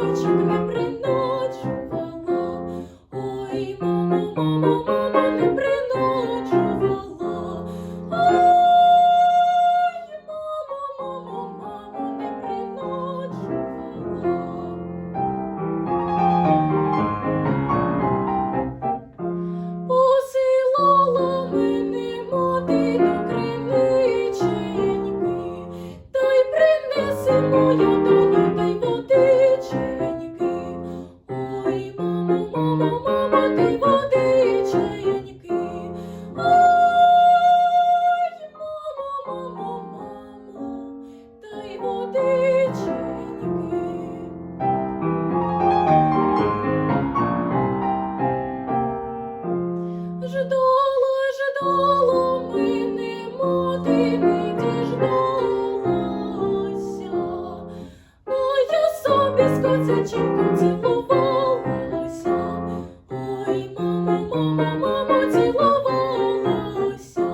to Ждала, ждала мене, мати не діждалася, а я собі з коцячинком цілувалася, ой, мамо, мамо, мамо, цілувалася.